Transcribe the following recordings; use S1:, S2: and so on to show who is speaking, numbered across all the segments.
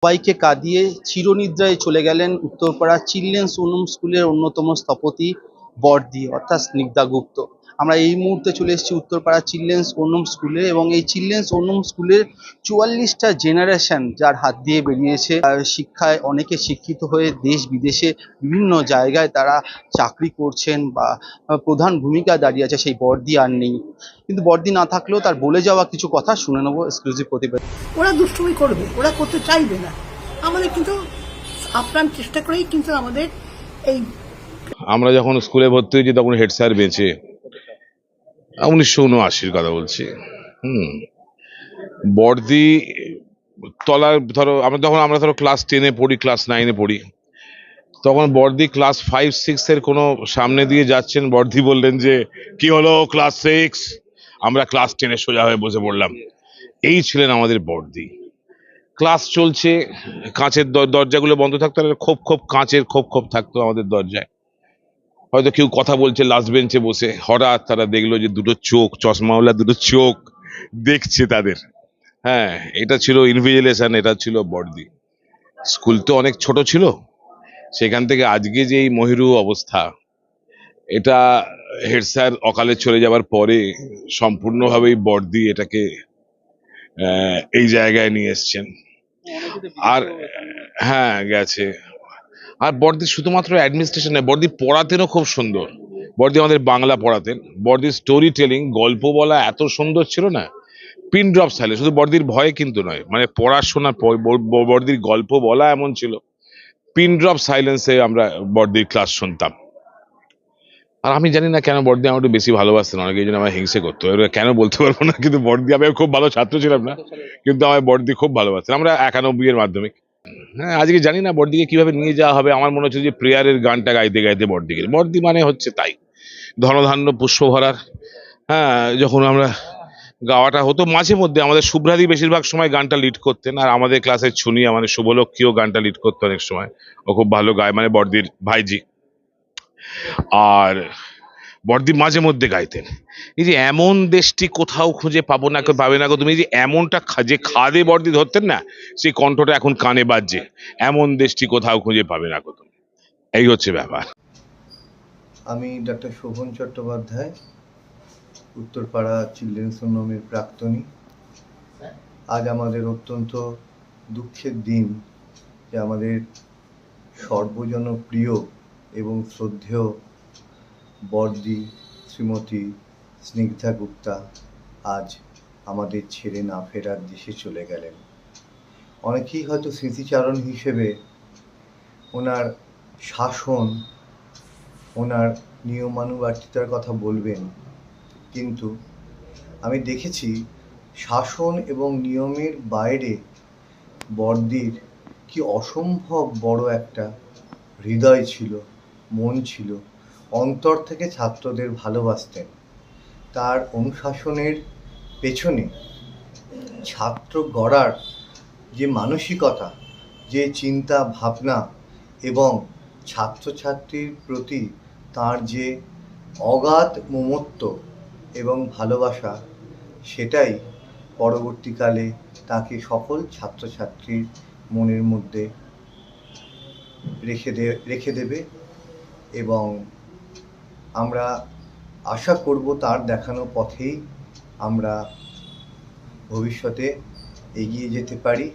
S1: সবাইকে কাঁদিয়ে চিরনিদ্রায় চলে গেলেন উত্তরপাড়া চিলড্রেন্স উনুম স্কুলের অন্যতম স্থপতি বর্দি, অর্থাৎ স্নিগ্ধা গুপ্ত। আমরা এই মুহূর্তে চলে এসেছি উত্তরপাড়া চিলড্রেন্স ওনম স্কুলে এবং এই চিলড্রেন্স ওনম স্কুলের চুয়াল্লিশটা জেনারেশন যার হাত দিয়ে বেরিয়েছে। আর শিক্ষায় অনেকে শিক্ষিত হয়ে দেশ বিদেশে বিভিন্ন জায়গায় তারা চাকরি করছেন বা প্রধান ভূমিকা দাঁড়িয়ে আছে সেই বর্দি আর নেই। কিন্তু বর্দি না থাকলেও তার বলে যাওয়া কিছু কথা শুনে নেব এক্সক্লুসিভ প্রতিবেদন।
S2: ওরা দুষ্টুমি করবে ওরা করতে চাইবে না। আমাদের কিন্তু আপ্রাণ চেষ্টা করেই কিন্তু আমাদের এই
S3: আমরা যখন স্কুলে ভর্তি হয়েছি তখন হেড স্যার বেঁচে। উনিশশো উনআশির কথা বলছি। হুম। বর্দি তলার ধরো, আমরা তখন আমরা ধরো ক্লাস টেনে পড়ি ক্লাস নাইনে পড়ি, তখন বর্দি ক্লাস ফাইভ সিক্স এর কোনো সামনে দিয়ে যাচ্ছেন। বর্দি বললেন যে, কি হলো ক্লাস সিক্স আমরা ক্লাস টেনে সোজা হয়ে বসে পড়লাম। এই ছিলেন আমাদের বর্দি ক্লাস চলছে, কাঁচের দর- দরজাগুলো বন্ধ থাকতো খোপ খোপ কাঁচের খোপ খোপ থাকতো আমাদের দরজায়। হয়তো কেউ কথা বলছে লাস্ট বেঞ্চে বসে। হঠাৎ তারা দেখল যে দুটো চোখ চশমাওয়ালা দুটো চোখ দেখছে তাদের। হ্যাঁ এটা ছিল ইনভিজিলেশন এটা ছিল বর্দি স্কুল তো অনেক ছোট ছিল। সেখান থেকে আজকে যে এই মহিরু অবস্থা, এটা হেড স্যার অকালে চলে যাওয়ার পরে সম্পূর্ণভাবেই বর্দি এটাকে এই জায়গায় নিয়ে এসছেন। আর হ্যাঁ গেছে। আর বর্দি শুধুমাত্র অ্যাডমিনিস্ট্রেশন বর্দি পড়াতেনও খুব সুন্দর। বর্দি আমাদের বাংলা পড়াতেন। বর্দির স্টোরি টেলিং গল্প বলা এত সুন্দর ছিল না। পিন ড্রপ সাইলে শুধু বর্দির ভয়ে কিন্তু নয় মানে পড়াশোনা বর্দির গল্প বলা এমন ছিল। পিন ড্রপ সাইলেন্সে আমরা বর্দির ক্লাস শুনতাম। আর আমি জানি না কেন বর্দি আমার একটু বেশি ভালোবাসতেন, অনেকে জন্য আমার হিংসে করতো। এবার কেন বলতে পারব না, কিন্তু বর্দি, আমি খুব ভালো ছাত্র ছিলাম না, কিন্তু আমার বর্দি খুব ভালোবাসতেন। আমরা একানব্বই এর মাধ্যমিক। হ্যাঁ আজকে জানি না বর্দিকে কীভাবে নিয়ে যাওয়া হবে। আমার মনে হচ্ছে যে প্রেয়ারের গানটা গাইতে গাইতে বর্দিকে বর্দি মানে হচ্ছে তাই। ধনধান্য পুষ্প ভরার হ্যাঁ যখন আমরা গাওয়াটা হতো, মাঝে মধ্যে আমাদের শুভ্রাদি বেশিরভাগ সময় গানটা লিড করতেন। আর আমাদের ক্লাসের ছুনি, আমাদের শুভলক্ষীও গানটা লিড করতো অনেক সময়। ও খুব ভালো গায় মানে বর্দির ভাইজি। আর বর্দি মাঝে মধ্যে গাইতেন। এই যে এমন দেশটি কোথাও খুঁজে পাবো না পাবে না তুমি যে এমনটা যে খাদে বর্দি ধরতেন না, সেই কণ্ঠটা এখন কানে বাজছে। এমন দেশটি কোথাও খুঁজে পাবে না তুমি। এই হচ্ছে ব্যাপার।
S4: আমি ডক্টর শোভন চট্টোপাধ্যায়, উত্তরপাড়া চিলড্রেন্স হোমের প্রাক্তনী। আজ আমাদের অত্যন্ত দুঃখের দিন, যে আমাদের সর্বজনপ্রিয় এবং শ্রদ্ধেয় বর্দি, শ্রীমতী, স্নিগ্ধা গুপ্তা আজ আমাদের ছেড়ে না ফেরার দেশে চলে গেলেন। অনেকেই হয়তো স্মৃতিচারণ হিসেবে ওনার শাসন, ওনার নিয়মানুবর্তিতার কথা বলবেন, কিন্তু আমি দেখেছি শাসন এবং নিয়মের বাইরে বর্দির কি অসম্ভব বড় একটা হৃদয় ছিল, মন ছিল। অন্তর থেকে ছাত্রদের ভালোবাসতেন। তার অনুশাসনের পেছনে ছাত্র গড়ার যে মানসিকতা, যে চিন্তা ভাবনা এবং ছাত্রছাত্রীর প্রতি তার যে অগাধ মমত্ব এবং ভালোবাসা, সেটাই পরবর্তীকালে তাকে সকল ছাত্রছাত্রীর মনের মধ্যে রেখে দে, রেখে দেবে এবং আমরা আশা করব তার দেখানো পথেই আমরা ভবিষ্যতে এগিয়ে যেতে পারি।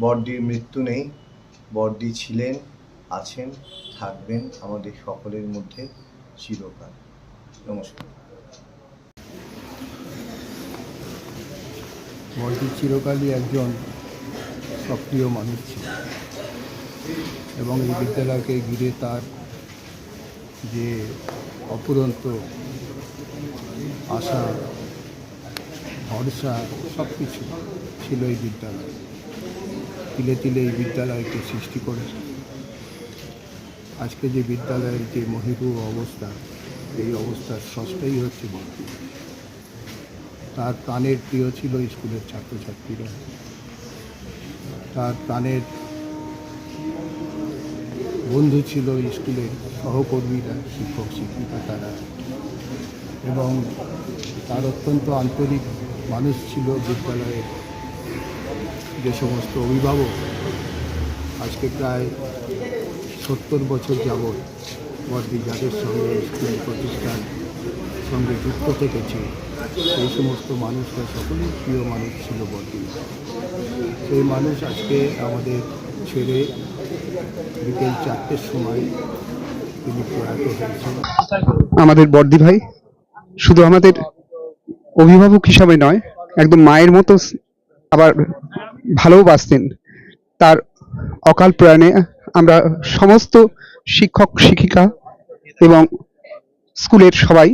S4: বড়দির মৃত্যু নেই, বড়দি ছিলেন, আছেন, থাকবেন আমাদের সকলের মধ্যে চিরকাল। নমস্কার।
S5: বর্দি চিরকালই একজন সক্রিয় মানুষ ছিল এবং এই বিদ্যালয়কে ঘিরে তার যে অপুরন্ত আশা, ভরসা, সব কিছু ছিল এই বিদ্যালয়। তিলে তিলে এই বিদ্যালয়কে সৃষ্টি করেছে। আজকে যে বিদ্যালয়ের যে মহিরু অবস্থা, এই অবস্থার ষষ্ঠই হচ্ছে বর্দি তার প্রাণের প্রিয় ছিল স্কুলের ছাত্রছাত্রীরা। তার প্রাণের বন্ধু ছিল স্কুলের সহকর্মীরা, শিক্ষক, শিক্ষিকা তারা। এবং তার অত্যন্ত আন্তরিক মানুষ ছিল বিদ্যালয়ের যে সমস্ত অভিভাবক। আজকে প্রায় সত্তর বছর যাবৎ বর্দি যাদের সঙ্গে স্কুল প্রতিষ্ঠান সঙ্গে যুক্ত থেকেছে, সেই সমস্ত মানুষরা সকলেই প্রিয় মানুষ ছিল বর্দি। সেই মানুষ আজকে আমাদের ছেড়ে বিকেল চারটের সময় তিনি প্রয়াত হয়েছেন।
S6: আমাদের বর্দি ভাই, শুধু আমাদের অভিভাবক হিসাবে নয়, একদম মায়ের মতো আবার ভালোবাসতেন তার অকাল প্রয়াণে আমরা সমস্ত শিক্ষক, শিক্ষিকা এবং স্কুলের সবাই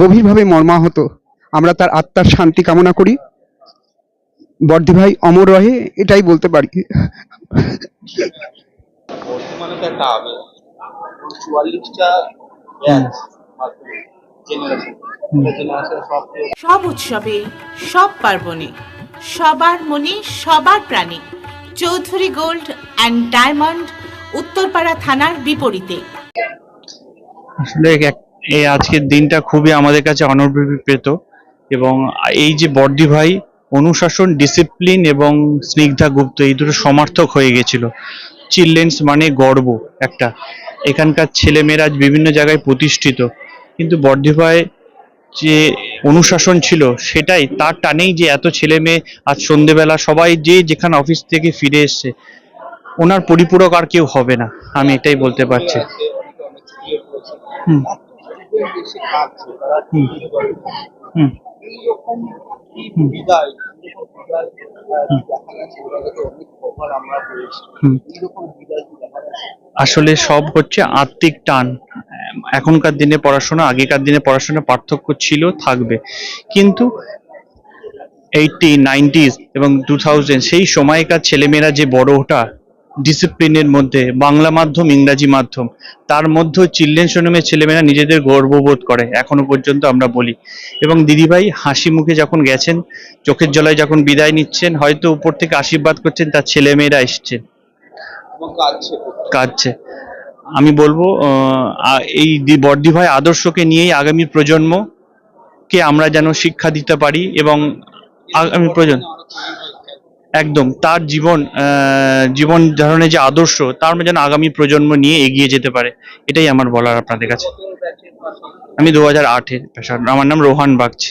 S6: গভীরভাবে মর্মাহত। আমরা তার আত্মার শান্তি কামনা করি। বর্দি ভাই অমর রহে, এটাই বলতে পারি।
S1: বর্তমানে তো একটা আবেগ চুয়াল্লিশটা ব্যাচ জেনারেশন সব
S7: উৎসবে সব পার্বণে সবার মনে সবার প্রাণে Chowdhury gold and diamond Uttarpara থানার বিপরীতে।
S8: আসলে এই আজকের দিনটা খুবই আমাদের কাছে অনভিপ্রেত এবং এই যে বর্দি ভাই অনুশাসন ডিসিপ্লিন এবং স্নিগ্ধা গুপ্ত এই দুটো সমার্থক হয়ে গেছিল। চিলড্রেন্স মানে গর্ব একটা। এখানকার ছেলেমেয়েরা আজ বিভিন্ন জায়গায় প্রতিষ্ঠিত। কিন্তু বর্দি যে অনুশাসন ছিল সেটাই তার টানেই যে এত ছেলে মেয়ে আজ সন্ধেবেলা সবাই যে যেখানে অফিস থেকে ফিরে এসছে, ওনার পরিপূরক আর কেউ হবে না, আমি এটাই বলতে পারছি। হুম। হুম। হুম।
S1: এইরকম কি বিদায়
S8: আসলে সব হচ্ছে আত্মিক টান। এখনকার দিনে পড়াশোনা আগেকার দিনে পড়াশোনা পার্থক্য ছিল থাকবে। কিন্তু এইটি নাইনটিস এবং টু থাউজেন্ড সেই সময়কার ছেলেমেয়েরা যে বড় ওঠা ডিসিপ্লিনের মধ্যে বাংলা মাধ্যম ইংরাজি মাধ্যম। তার মধ্যেও চিলড্রেন শোরুমের ছেলেমেয়েরা নিজেদের গর্ববোধ করে এখনও পর্যন্ত আমরা বলি। এবং দিদিভাই হাসি মুখে যখন গেছেন চোখের জলায় যখন বিদায় নিচ্ছেন হয়তো উপর থেকে আশীর্বাদ করছেন তার ছেলেমেয়েরা এসছেন।
S1: কাঁদছে
S8: আমি বলব এই দি- বর্দি ভাই আদর্শকে নিয়েই আগামী প্রজন্মকে আমরা যেন শিক্ষা দিতে পারি এবং আগামী প্রজন্ম একদম, তার জীবন জীবন ধারণের যে আদর্শ, তার যেন আগামী প্রজন্ম নিয়ে এগিয়ে যেতে পারে, এটাই আমার বলার আপনাদের কাছে। আমি দু হাজার আটের আমার নাম রোহান বাগচি।